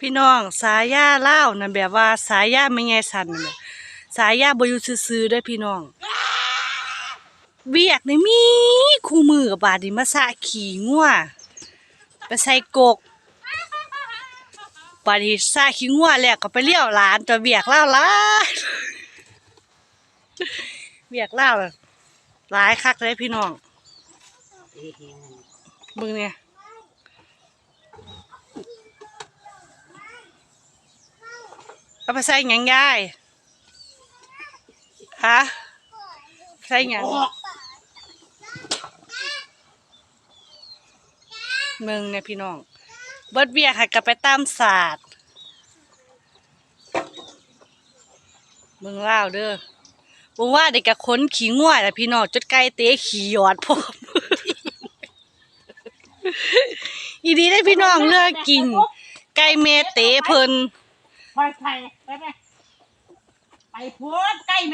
พี่น้องสายยาเล่าวนั่นแบบว่าสายยาไม่ไงสันนั่นแหละสายยาบอยู่ซื่อๆเด้อพี่น้องเวียกนี่มีคู่มือกับบาดนี่มาสะขี่งัวไปใส่กกบาดนี้สะขี่งัวแล้วก็ไปเลี้ยวหลานตัวเวียกเล่าวหลายเวียกเล่าวหลายคักเลยพี่น้องเบิ่งเนี่ย เอาไปใส่หยังยายฮะใส่หยังเมืองเนี่ยพี่น้องเบิดเบียค่ะกลับไปตามศาสตร์เมืองลาเด้อบอกว่าเด็กกะค้นขี้ง่วยแหละพี่น้องจดไก่เตะขี้หยอดพอมอีดีได้พี่น้องเลือกกิน ไก่เมเตะเพิ่น ไปไปไปไปไปพูดใกล้